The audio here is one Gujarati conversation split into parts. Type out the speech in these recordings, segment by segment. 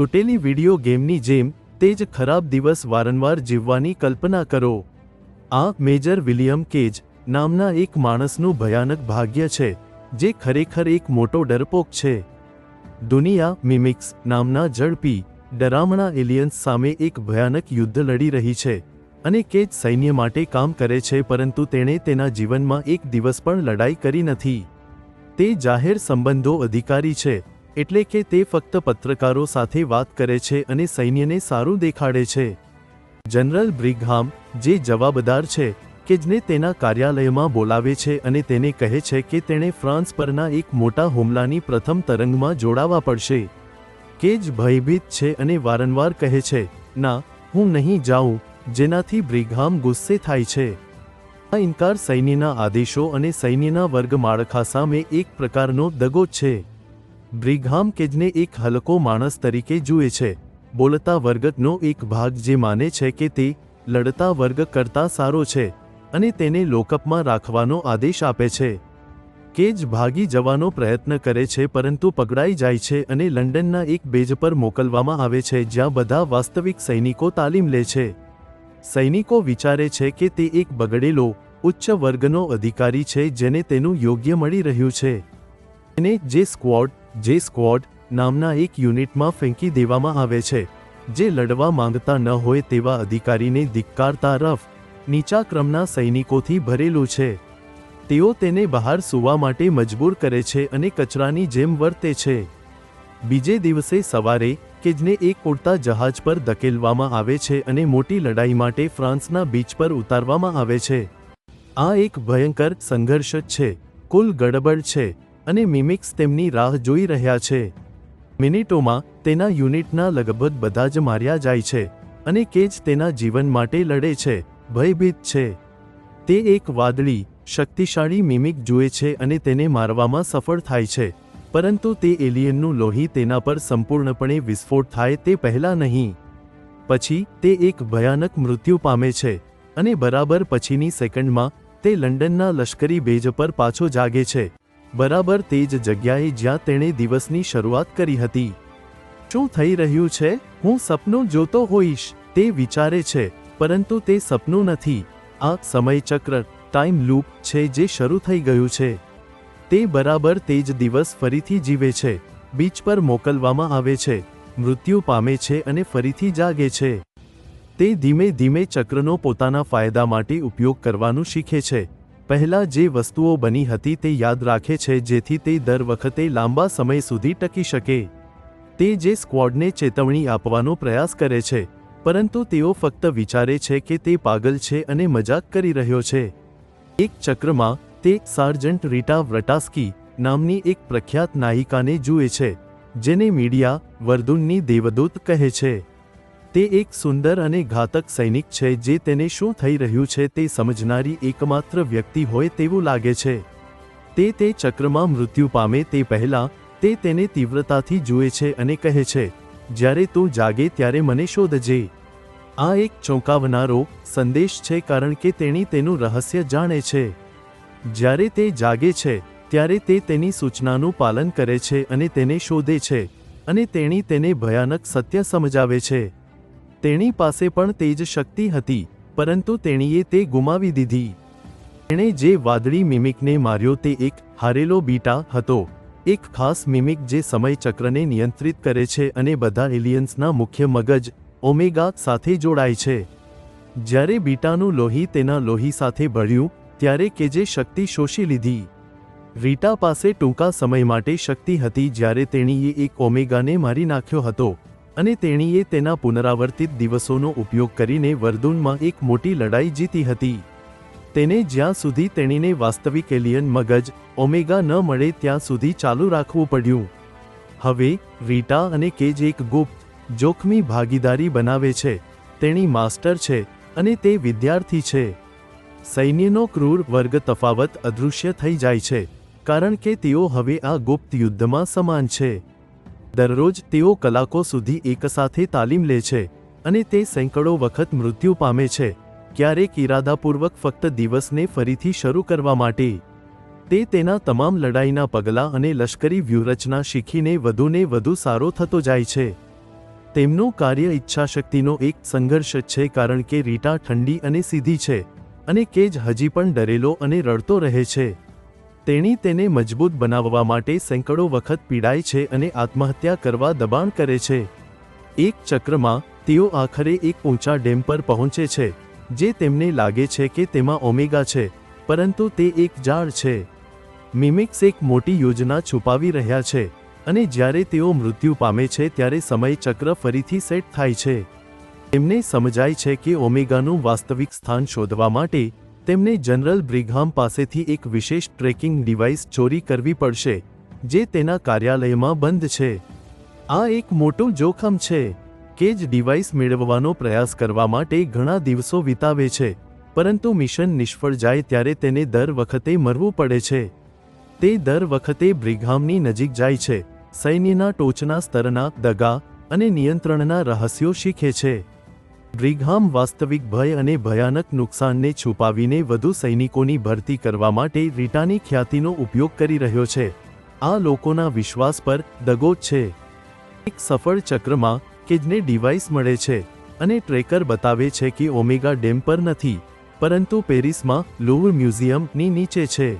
તૂટેલી વિડિયો ગેમની જેમ તે જ ખરાબ દિવસ વારંવાર જીવવાની કલ્પના કરો. આ મેજર વિલિયમ કેજ નામના એક માણસનું ભયાનક ભાગ્ય છે, જે ખરેખર એક મોટો ડરપોક છે. દુનિયા મિમિક્સ નામના ઝડપી ડરામણા એલિયન્સ સામે એક ભયાનક યુદ્ધ લડી રહી છે અને કેજ સૈન્ય માટે કામ કરે છે પરંતુ તેણે તેના જીવનમાં એક દિવસ પણ લડાઈ કરી નથી. તે જાહેર સંબંધો અધિકારી છે એટલે કે તે ફક્ત પત્રકારો સાથે વાત કરે છે અને સૈન્યને સારું દેખાડે છે. જનરલ બ્રિગહામ જે જવાબદાર છે, કે જેને તેના કાર્યાલયમાં બોલાવે છે અને તેને કહે છે કે તેણે ફ્રાન્સ પરના એક મોટા હુમલાની પ્રથમ તરંગમાં જોડાવા પડશે. કે જ ભયભીત છે અને વારંવાર કહે છે, ના, હું નહીં જાઉં, જેનાથી બ્રિગહામ ગુસ્સે થાય છે. આ ઇનકાર સૈન્યના આદેશો અને સૈન્યના વર્ગ માળખા સામે એક પ્રકારનો દગો છે. બ્રિગહામ કેજને એક હલકો માણસ તરીકે જુએ છે. બોલતા વર્ગનો એક ભાગ જે માને છે કે તે લડતા વર્ગ કરતાં સારો છે અને તેને લોકઅપમાં રાખવાનો આદેશ આપે છે. કેજ ભાગી જવાનો પ્રયત્ન કરે છે પરંતુ પકડાઈ જાય છે અને લંડનના એક બેજ પર મોકલવામાં આવે છે જ્યાં બધા વાસ્તવિક સૈનિકો તાલીમ લે છે. સૈનિકો વિચારે છે કે તે એક બગડેલો, ઉચ્ચ વર્ગનો અધિકારી છે જેને તેનું યોગ્ય મળી રહ્યું છે. અને જે સ્ક્વોડ જે સ્ક્વોડ નામના એક યુનિટમાં ફેંકી દેવામાં આવે છે, જે લડવા માંગતા ન હોય તેવા અધિકારીને ધિક્કારતા રફ નીચા ક્રમના સૈનિકોથી ભરેલું છે. તેઓ તેને બહાર સૂવા માટે મજબૂર કરે છે અને કચરાની જેમ વર્તે છે. બીજે દિવસે સવારે કેજને એક ઉડતા જહાજ પર ધકેલવામાં આવે છે અને મોટી લડાઈ માટે ફ્રાન્સના બીચ પર ઉતારવામાં આવે છે. આ એક ભયંકર સંઘર્ષ છે. કુલ ગડબડ છે. અને મિમિક્સ તેમની રાહ જોઈ રહ્યા છે. મિનિટોમાં તેના યુનિટના લગભગ બધા જ માર્યા જાય છે અને કેજ તેના જીવન માટે લડે છે, ભયભીત છે. તે એક વાદળી, શક્તિશાળી મિમિક જુએ છે અને તેને મારવામાં સફળ થાય છે, પરંતુ તે એલિયનનું લોહી તેના પર સંપૂર્ણપણે વિસ્ફોટ થાય તે પહેલાં નહીં. પછી તે એક ભયાનક મૃત્યુ પામે છે અને બરાબર પછીની સેકન્ડમાં તે લંડનના લશ્કરી બેજ પર પાછો જાગે છે. બરાબર તે જ જગ્યાએ જ્યાં તેણે દિવસની શરૂઆત કરી હતી. શું થઈ રહ્યું છે? હું સપનું જોતો હોઈશ. તે વિચારે છે, પરંતુ તે સપનું નથી. આ સમયચક્ર ટાઈમ લૂપ છે જે શરૂ થઈ ગયું છે. તે બરાબર તે જ દિવસ ફરીથી જીવે છે. બીચ પર મોકલવામાં આવે છે. મૃત્યુ પામે છે અને ફરીથી જાગે છે. તે ધીમે ધીમે ચક્રનો પોતાના ફાયદા માટે ઉપયોગ કરવાનું શીખે છે. પહેલા જે વસ્તુઓ બની હતી તે યાદ રાખે છે જેથી તે દર વખતે લાંબા સમય સુધી ટકી શકે. તે જે સ્ક્વોડને ચેતવણી આપવાનો પ્રયાસ કરે છે, પરંતુ તેઓ ફક્ત વિચારે છે કે તે પાગલ છે અને મજાક કરી રહ્યો છે. એક ચક્રમાં, તે સાર્જન્ટ રીટા વ્રટાસ્કી નામની એક પ્રખ્યાત નાયિકાને જુએ છે, જેને મીડિયા વર્દુનની દેવદૂત કહે છે. તે એક સુંદર અને ઘાતક સૈનિક છે જે તેને શું થઈ રહ્યું છે તે સમજનારી એકમાત્ર વ્યક્તિ હોય તેવું લાગે છે. તે તે ચક્રમાં મૃત્યુ પામે તે પહેલાં તે તેને તીવ્રતાથી જુએ છે અને કહે છે, જ્યારે તું જાગે ત્યારે મને શોધજે. આ એક ચોંકાવનારો સંદેશ છે કારણ કે તેણી તેનું રહસ્ય જાણે છે. જ્યારે તે જાગે છે, ત્યારે તે તેની સૂચનાનું પાલન કરે છે અને તેને શોધે છે અને તેણી તેને ભયાનક સત્ય સમજાવે છે. તેણી પાસે પણ તે જ શક્તિ હતી, પરંતુ તેણીએ તે ગુમાવી દીધી. તેણે જે વાદળી મિમિકને માર્યો તે એક હારેલો બીટા હતો, એક ખાસ મિમિક જે સમયચક્રને નિયંત્રિત કરે છે અને બધા એલિયન્સના મુખ્ય મગજ, ઓમેગા, સાથે જોડાય છે. જ્યારે બીટાનું લોહી તેના લોહી સાથે ભળ્યું, ત્યારે કે જે શક્તિ શોષી લીધી. રીટા પાસે ટૂંકા સમય માટે શક્તિ હતી જ્યારે તેણીએ એક ઓમેગાને મારી નાખ્યો હતો. અને તેણીએ તેના પુનરાવર્તિત દિવસોનો ઉપયોગ કરીને વર્દુનમાં એક મોટી લડાઈ જીતી હતી. તેને જ્યાં સુધી તેણીને વાસ્તવિક એલિયન મગજ, ઓમેગા ન મળે ત્યાં સુધી ચાલુ રાખવું પડ્યું. હવે, રીટા અને કેજ એક ગુપ્ત, જોખમી ભાગીદારી બનાવે છે. તેણી માસ્ટર છે અને તે વિદ્યાર્થી છે. સૈન્યનો ક્રૂર વર્ગ તફાવત અદૃશ્ય થઈ જાય છે, કારણ કે તેઓ હવે આ ગુપ્ત યુદ્ધમાં સમાન છે. દરરોજ તેઓ કલાકો સુધી એકસાથે તાલીમ લે છે અને તે સેંકડો વખત મૃત્યુ પામે છે. ક્યારેક ઇરાદાપૂર્વક ફક્ત દિવસને ફરીથી શરૂ કરવા માટે. તે તેના તમામ લડાઈના પગલાં અને લશ્કરી વ્યૂહરચના શીખીને વધુને વધુ સારો થતો જાય છે. તેમનું કાર્ય ઈચ્છાશક્તિનો એક સંઘર્ષ છે કારણ કે રીટા ઠંડી અને સીધી છે અને કેજ હજી પણ ડરેલો અને રડતો રહે છે. તેણી તેને મજબૂત બનાવવા માટે સેંકડો વખત પીડાય છે અને આત્મહત્યા કરવા દબાણ કરે છે. એક ચક્રમાં, તેઓ આખરે એક ઊંચા ડેમ પર પહોંચે છે, જે તેમને લાગે છે કે તેમાં ઓમેગા છે, પરંતુ તે એક જાળ છે. મિમિક્સ એક મોટી યોજના છુપાવી રહ્યા છે, અને જ્યારે તેઓ મૃત્યુ પામે છે ત્યારે સમય ચક્ર ફરીથી સેટ થાય છે. તેમને સમજાય છે કે ઓમેગાનું વાસ્તવિક સ્થાન શોધવા માટે તેમને જનરલ બ્રિઘામ પાસેથી એક વિશેષ ટ્રેકિંગ ડિવાઇસ ચોરી કરવી પડશે, જે તેના કાર્યાલયમાં બંધ છે. આ એક મોટું જોખમ છે કે જ ડિવાઇસ મેળવવાનો પ્રયાસ કરવા માટે ઘણા દિવસો વિતાવે છે, પરંતુ મિશન નિષ્ફળ જાય ત્યારે તેને દર વખતે મરવું પડે છે. તે દર વખતે બ્રિઘામની નજીક જાય છે, સૈન્યના ટોચના સ્તરના દગા અને નિયંત્રણના રહસ્યો શીખે છે. બ્રિઘામ વાસ્તવિક ભય અને ભયાનક નુકસાનને છુપાવીને વધુ સૈનિકોની ભરતી કરવા માટે રીટાની ખ્યાતિનો ઉપયોગ કરી રહ્યો છે. આ લોકોના વિશ્વાસ પર દગો છે. એક સફળ ચક્રમાં કિડને ડિવાઇસ મળે છે અને ટ્રેકર બતાવે છે કે ઓમેગા ડેમ પર નથી, પરંતુ પેરિસમાં લુવર મ્યુઝિયમની નીચે છે.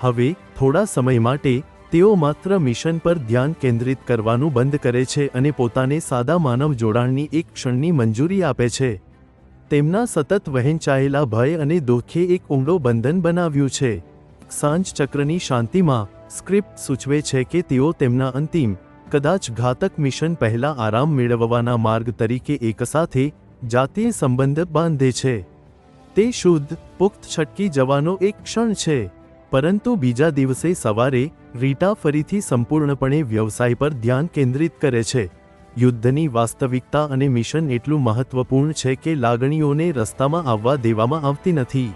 હવે, થોડા સમય માટે તેઓ માત્ર મિશન પર ધ્યાન કેન્દ્રિત કરવાનું બંધ કરે છે અને પોતાને સાદા માનવ જોડાણની એક ક્ષણની મંજૂરી આપે છે. તેમના સતત વહેંચાયેલા ભય અને દુઃખે એક ઊંડો બંધન બનાવ્યું છે. સાંજ ચક્રની શાંતિમાં, સ્ક્રિપ્ટ સૂચવે છે કે તેઓ તેમના અંતિમ, કદાચ ઘાતક મિશન પહેલા આરામ મેળવવાના માર્ગ તરીકે એકસાથે જાતીય સંબંધ બાંધે છે. તે શુદ્ધ, પુખ્ત છટકી જવાનો એક ક્ષણ છે. પરંતુ બીજા દિવસે સવારે રીટા ફરીથી સંપૂર્ણપણે વ્યવસાય પર ધ્યાન કેન્દ્રિત કરે છે. યુદ્ધની વાસ્તવિકતા અને મિશન એટલું મહત્વપૂર્ણ છે કે લાગણીઓને રસ્તામાં આવવા દેવામાં આવતી નથી.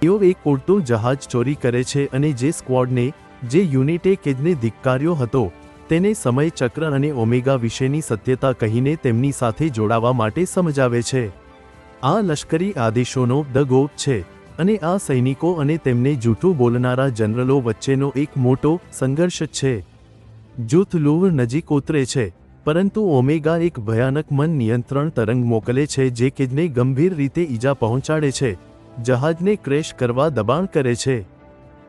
તેઓ એક ઉડતું જહાજ ચોરી કરે છે અને જે સ્ક્વોડને, જે યુનિટે કેદને ધિક્કાર્યો હતો, તેને સમય ચક્ર અને ઓમેગા વિશેની સત્યતા કહીને તેમની સાથે જોડાવા માટે સમજાવે છે. આ લશ્કરી આદેશોનો દગો છે. અને આ સૈનિકો અને તેમને જૂઠું બોલનારા જનરલો વચ્ચેનો એક મોટો સંઘર્ષ છે. જૂથ લૂવ નજીક ઉતરે છે, પરંતુ ઓમેગા એક ભયાનક મન નિયંત્રણ તરંગ મોકલે છે જે કિડને ગંભીર રીતે ઈજા પહોંચાડે છે, જહાજને ક્રેશ કરવા દબાણ કરે છે.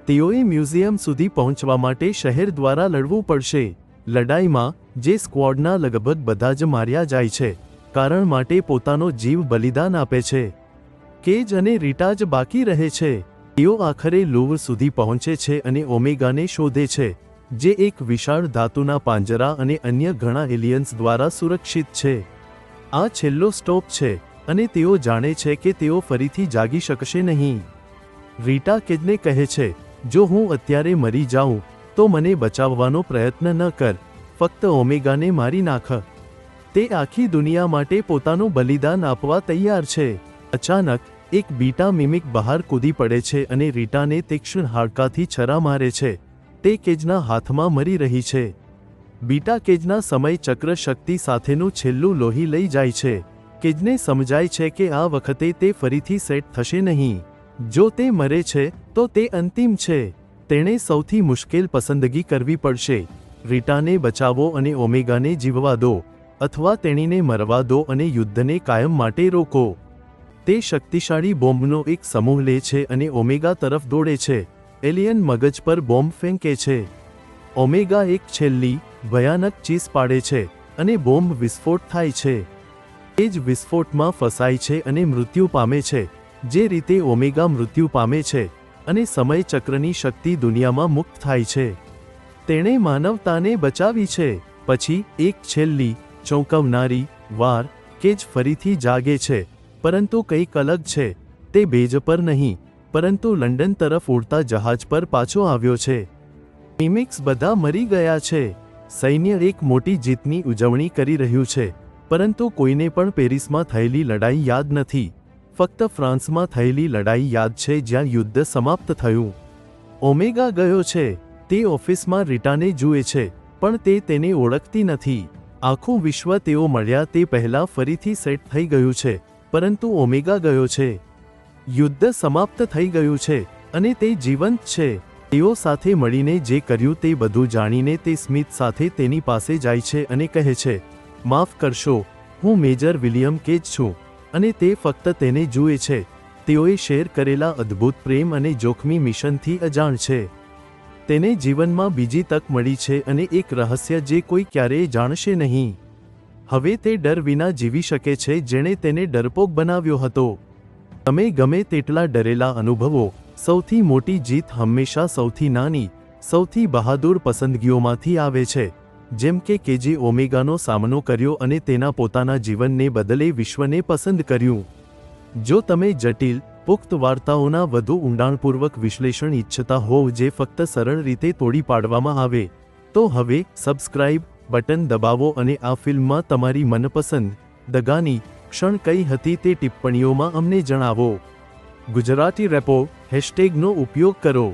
તેઓએ મ્યુઝિયમ સુધી પહોંચવા માટે શહેર દ્વારા લડવું પડશે. લડાઈમાં, જે સ્ક્વોડના લગભગ બધા જ માર્યા જાય છે, કારણ માટે પોતાનો જીવ બલિદાન આપે છે. કેજ અને રીટા જ બાકી રહે છે. તેઓ આખરે લુવર સુધી પહોંચે છે અને ઓમેગાને શોધે છે, જે એક વિશાળ ધાતુના પાંજરા અને અન્ય ઘણા એલિયન્સ દ્વારા સુરક્ષિત છે. આ છેલ્લો સ્ટોપ છે અને તેઓ જાણે છે કે તેઓ ફરીથી જાગી શકશે નહીં. રીટા કેજને કહે છે, જો હું અત્યારે મરી જાઉં, તો મને બચાવવાનો પ્રયત્ન ન કર, ફક્ત ઓમેગાને મારી નાખ. તે આખી દુનિયા માટે પોતાનું બલિદાન આપવા તૈયાર છે. અચાનક એક બીટા મિમિક બહાર કૂદી પડે છે અને રીટાને તીક્ષ્ણ હાડકાથી છરા મારે છે. તે કેજના હાથમાં મરી રહી છે. બીટા કેજના સમય ચક્ર શક્તિ સાથેનું છેલ્લું લોહી લઈ જાય છે. કેજને સમજાય છે કે આ વખતે તે ફરીથી સેટ થશે નહીં. જો તે મરે છે, તો તે અંતિમ છે. તેણે સૌથી મુશ્કેલ પસંદગી કરવી પડશે. રીટાને બચાવો અને ઓમેગાને જીવવા દો. અથવા તેણીને મરવા દો અને યુદ્ધને કાયમ માટે રોકો. તે શક્તિશાળી બોમ્બનો એક સમૂહ લે છે અને ઓમેગા તરફ દોડે છે. એલિયન મગજ પર બોમ્બ ફેંકે છે. ઓમેગા એક છેલ્લી, ભયાનક ચીસ પાડે છે અને બોમ્બ વિસ્ફોટ થાય છે. એ જ વિસ્ફોટમાં ફસાય છે અને મૃત્યુ પામે છે, જે રીતે ઓમેગા મૃત્યુ પામે છે અને સમય ચક્રની શક્તિ દુનિયામાં મુક્ત થાય છે. તેણે માનવતાને બચાવી છે, પછી એક છેલ્લી, ચોંકાવનારી, વાર, કે જ ફરીથી જાગે છે. પરંતુ કંઈક અલગ છે. તે બેજ પર નહીં, પરંતુ લંડન તરફ ઉડતા જહાજ પર પાછો આવ્યો છે. મિમિક્સ બધા મરી ગયા છે. સૈન્ય એક મોટી જીતની ઉજવણી કરી રહ્યું છે, પરંતુ કોઈને પણ પેરિસમાં થયેલી લડાઈ યાદ નથી. ફક્ત ફ્રાન્સમાં થયેલી લડાઈ યાદ છે જ્યાં યુદ્ધ સમાપ્ત થયું. ઓમેગા ગયો છે, તે ઓફિસમાં રીટાને જુએ છે, પણ તે તેને ઓળખતી નથી. આખું વિશ્વ તેઓ મળ્યા તે પહેલાં ફરીથી સેટ થઈ ગયું છે. પરંતુ ઓમેગા ગયો છે. યુદ્ધ સમાપ્ત થઈ ગયું છે અને તે જીવંત છે. તેઓ સાથે મળીને જે કર્યું તે બધું જાણીને તે સ્મિત સાથે તેની પાસે જાય છે અને કહે છે, માફ કરશો, હું મેજર વિલિયમ કેજ છું અને તે ફક્ત તેને જુએ છે. તેઓએ શેર કરેલા અદ્ભુત પ્રેમ અને જોખમી મિશનથી અજાણ છે. તેને જીવનમાં બીજી તક મળી છે અને એક રહસ્ય જે કોઈ ક્યારેય જાણશે નહીં. હવે તે ડર વિના જીવી શકે છે જેણે તેને ડરપોક બનાવ્યો હતો. તમે ગમે તેટલા ડરેલા અનુભવો, સૌથી મોટી જીત હંમેશા સૌથી નાની, સૌથી બહાદુર પસંદગીઓમાંથી આવે છે, જેમ કે કેજી ઓમેગાનો સામનો કર્યો અને તેના પોતાના જીવનને બદલે વિશ્વને પસંદ કર્યું. જો તમે જટિલ, પુખ્ત વાર્તાઓના વધુ ઊંડાણપૂર્વક વિશ્લેષણ ઈચ્છતા હોવ જે ફક્ત સરળ રીતે તોડી પાડવામાં આવે, તો હવે સબસ્ક્રાઇબ બટન દબાવો અને આ ફિલ્મમાં તમારી મનપસંદ દગાની ક્ષણ કઈ હતી તે ટિપ્પણીઓમાં અમને જણાવો. ગુજરાતી રેપો હેશટેગનો ઉપયોગ કરો.